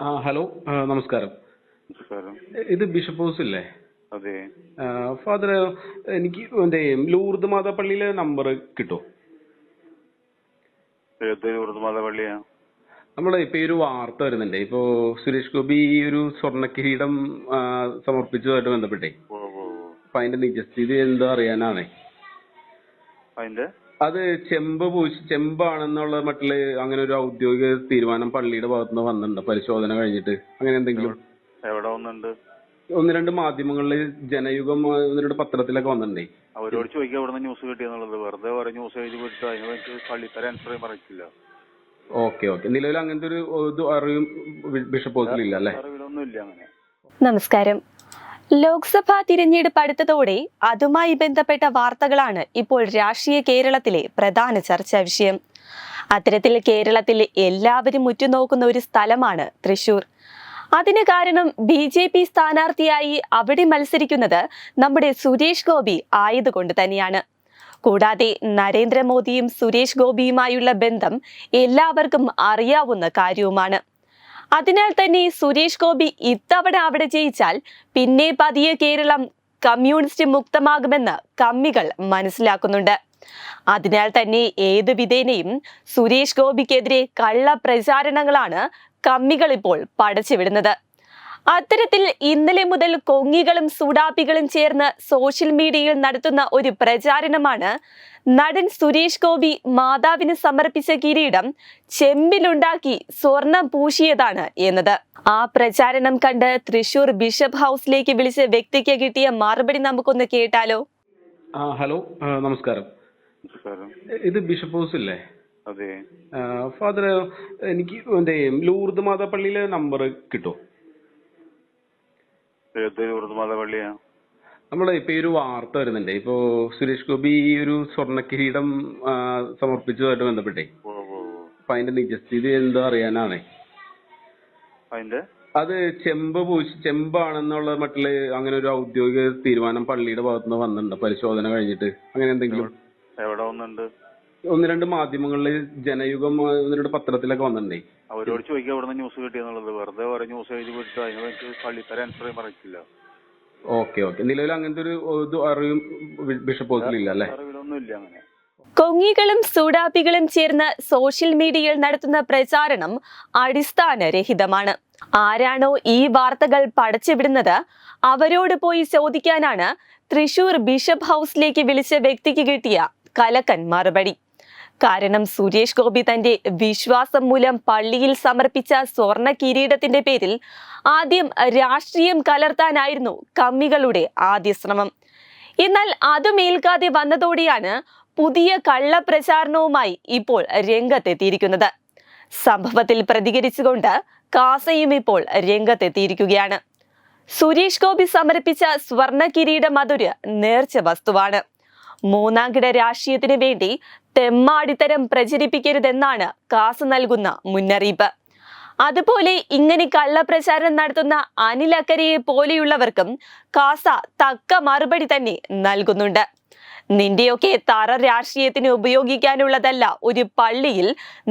ആ ഹലോ. ആ, നമസ്കാരം. നമസ്കാരം. ഇത് ബിഷപ്പ് ഹൗസ് ഇല്ലേ അതെ ഫാദർ എനിക്ക് മറ്റേ ലൂർദ് മാതാ പള്ളിയിലെ നമ്പർ കിട്ടോ പള്ളിയാ നമ്മളെ ഇപ്പൊ ഈ ഒരു വാർത്ത വരുന്നുണ്ട്. ഇപ്പോ സുരേഷ് ഗോപി ഈ ഒരു സ്വർണ കിരീടം ആ, സമർപ്പിച്ചതുമായിട്ട് ബന്ധപ്പെട്ടേ. ഓ ഓ ഓ. അപ്പൊ അതിന്റെ നിജസ്ഥിതി എന്താ അറിയാനാണേ. അതിന്റെ? അത് ചെമ്പ് പൂശി ചെമ്പാണെന്നുള്ള മട്ടിൽ അങ്ങനെ ഒരു ഔദ്യോഗിക തീരുമാനം പള്ളിയുടെ ഭാഗത്തുനിന്ന് വന്നിട്ടുണ്ട്. പരിശോധന കഴിഞ്ഞിട്ട്. അങ്ങനെ എന്തെങ്കിലും? എവിടെ വന്നിട്ടുണ്ട്? ഒന്ന് രണ്ട് മാധ്യമങ്ങളിൽ ജനയുഗം എന്നൊരു ഒന്ന് രണ്ട് പത്രത്തിലൊക്കെ വന്നിട്ടുണ്ടേ. അവരോട് ചോദിക്കുക എവിടെ ന്യൂസ് കിട്ടിയെന്നുള്ളത് വെറുതെ ഓരോ ന്യൂസ് എഴുതി വിട്ടിട്ട് അതിന് പള്ളിക്കാരെ ആൻസർ പറയില്ല ഓക്കെ ഓക്കെ. നിലവിൽ അങ്ങനത്തെ ഒരു ഇത് അറിവും ബിഷപ്പ് ഹോസ്റ്റലില്ല ഇല്ല അല്ലേ? അറിവിലൊന്നും ഇല്ല അങ്ങനെ. നമസ്കാരം. ലോക്സഭാ തിരഞ്ഞെടുപ്പ് അടുത്തതോടെ അതുമായി ബന്ധപ്പെട്ട വാർത്തകളാണ് ഇപ്പോൾ രാഷ്ട്രീയ കേരളത്തിലെ പ്രധാന ചർച്ചാ വിഷയം. അത്തരത്തിൽ കേരളത്തിൽ എല്ലാവരും ഉറ്റുനോക്കുന്ന ഒരു സ്ഥലമാണ് തൃശൂർ. അതിന് കാരണം ബി ജെ പി സ്ഥാനാർത്ഥിയായി അവിടെ മത്സരിക്കുന്നത് നമ്മുടെ സുരേഷ് ഗോപി ആയതുകൊണ്ട് തന്നെയാണ്. കൂടാതെ നരേന്ദ്രമോദിയും സുരേഷ് ഗോപിയുമായുള്ള ബന്ധം എല്ലാവർക്കും അറിയാവുന്ന കാര്യവുമാണ്. അതിനാൽ തന്നെ സുരേഷ് ഗോപി ഇത്തവണ അവിടെ ജയിച്ചാൽ പിന്നെ പതിയെ കേരളം കമ്മ്യൂണിസ്റ്റ് മുക്തമാകുമെന്ന് കമ്മികൾ മനസ്സിലാക്കുന്നുണ്ട്. അതിനാൽ തന്നെ ഏതു വിധേനയും സുരേഷ് ഗോപിക്കെതിരെ കള്ള പ്രചാരണങ്ങളാണ് കമ്മികൾ ഇപ്പോൾ പടച്ചുവിടുന്നത് അത്തരത്തിൽ ഇന്നലെ മുതൽ കൊങ്ങികളും സൂടാപ്പികളും ചേർന്ന് സോഷ്യൽ മീഡിയയിൽ നടത്തുന്ന ഒരു പ്രചാരണമാണ് നടൻ സുരേഷ് ഗോപി മാതാവിന് സമർപ്പിച്ച കിരീടം ചെമ്പിലുണ്ടാക്കി സ്വർണം പൂശിയതാണ് എന്നത്. ആ പ്രചാരണം കണ്ട് തൃശൂർ ബിഷപ്പ് ഹൗസിലേക്ക് വിളിച്ച വ്യക്തിക്ക് കിട്ടിയ മറുപടി നമുക്കൊന്ന് കേട്ടാലോ? ആ ഹലോ നമസ്കാരം. നമസ്കാരം. ഇത് ബിഷപ്പ് ഹൗസ് അല്ലേ അതെ ഫാദർ എനിക്ക് എന്റെ ലൂർദ് മാതാ പള്ളിയിലെ നമ്പർ കിട്ടുമോ ഏത് നമ്മളെ ഇപ്പൊ ഒരു വാർത്ത വരുന്നുണ്ട്. ഇപ്പോ സുരേഷ് ഗോപി ഈ ഒരു സ്വർണ കിരീടം സമർപ്പിച്ചതുമായിട്ട് ബന്ധപ്പെട്ടേ. അപ്പൊ അതിന്റെ നിജസ്ഥിതി എന്താ അറിയാനാണേ. അതിന്റെ? അത് ചെമ്പ് പൂശി ചെമ്പാണെന്നുള്ള മട്ടിൽ അങ്ങനെ ഒരു ഔദ്യോഗിക തീരുമാനം പള്ളിയുടെ ഭാഗത്തുനിന്ന് വന്നിട്ടുണ്ട്. പരിശോധന കഴിഞ്ഞിട്ട്. അങ്ങനെ എന്തെങ്കിലും? എവിടെ വന്നിട്ടുണ്ട്? ഒന്ന് രണ്ട് മാധ്യമങ്ങളിൽ ജനയുഗം ഒന്ന് രണ്ട് പത്രത്തിലൊക്കെ വന്നിട്ടുണ്ടേ. അവരോട് ചോദിക്കുക എവിടെ നിന്ന് ന്യൂസ് കിട്ടിയെന്നുള്ളത് വെറുതെ ഓരോ ന്യൂസ് എഴുതി ആൻസർ പറയില്ല ഓക്കെ ഓക്കെ. നിലവിൽ അങ്ങനത്തെ ഒരു ഇത് അറിവും ബിഷപ്പ് ഹൗസിലില്ല ഇല്ല അല്ലേ? അറിവിലൊന്നും ഇല്ല അങ്ങനെ. കൊങ്ങികളും സൂടാപ്പികളും ചേർന്ന് സോഷ്യൽ മീഡിയയിൽ നടത്തുന്ന പ്രചാരണം അടിസ്ഥാനരഹിതമാണ്. ആരാണോ ഈ വാർത്തകൾ പടച്ചുവിടുന്നത് അവരോട് പോയി ചോദിക്കാനാണ് തൃശൂർ ബിഷപ്പ് ഹൗസിലേക്ക് വിളിച്ച വ്യക്തിക്ക് കിട്ടിയ കലക്കൻ മറുപടി. കാരണം സുരേഷ് ഗോപി തന്റെ വിശ്വാസം മൂലം പള്ളിയിൽ സമർപ്പിച്ച സ്വർണ കിരീടത്തിന്റെ പേരിൽ ആദ്യം രാഷ്ട്രീയം കലർത്താനായിരുന്നു കമ്മികളുടെ ആദ്യ ശ്രമം. എന്നാൽ അതും ഏൽക്കാതെ വന്നതോടെയാണ് പുതിയ കള്ളപ്രചാരണവുമായി ഇപ്പോൾ രംഗത്തെത്തിയിരിക്കുന്നത്. സംഭവത്തിൽ പ്രതികരിച്ചുകൊണ്ട് കാസയും ഇപ്പോൾ രംഗത്തെത്തിയിരിക്കുകയാണ്. സുരേഷ് ഗോപി സമർപ്പിച്ച സ്വർണ കിരീടം അതൊരു നേർച്ച വസ്തുവാണ്. മൂന്നാംകിട രാഷ്ട്രീയത്തിന് വേണ്ടി തെമ്മാടിത്തരം പ്രചരിപ്പിക്കരുതെന്നാണ് കാസ് നൽകുന്ന മുന്നറിയിപ്പ്. അതുപോലെ ഇങ്ങനെ കള്ളപ്രചാരണം നടത്തുന്ന അനിൽ അക്കരയെ പോലെയുള്ളവർക്കും കാസ തക്ക മറുപടി തന്നെ നൽകുന്നുണ്ട്. നിന്റെയൊക്കെ തറ രാഷ്ട്രീയത്തിന് ഉപയോഗിക്കാനുള്ളതല്ല ഒരു പള്ളിയിൽ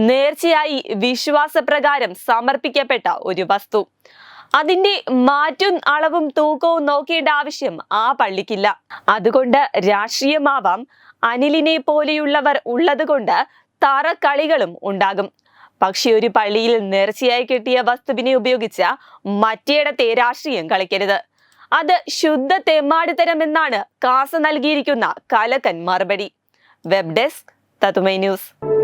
നേർച്ചയായി വിശ്വാസപ്രകാരം സമർപ്പിക്കപ്പെട്ട ഒരു വസ്തു. അതിന്റെ മാറ്റും അളവും തൂക്കവും നോക്കേണ്ട ആവശ്യം ആ പള്ളിക്കില്ല. അതുകൊണ്ട് രാഷ്ട്രീയമാവാം അനിലിനെ പോലെയുള്ളവർ ഉള്ളതുകൊണ്ട് തറക്കളികളും ഉണ്ടാകും. പക്ഷെ ഒരു പള്ളിയിൽ നേർച്ചയായി കിട്ടിയ വസ്തുവിനെ ഉപയോഗിച്ച മറ്റേടത്തെ രാഷ്ട്രീയം കളിക്കരുത്. അത് ശുദ്ധ തെമ്മാടിത്തരം എന്നാണ് കാസ നൽകിയിരിക്കുന്ന കലക്കൻ മറുപടി. വെബ് ഡെസ്ക് തതുമൈ ന്യൂസ്.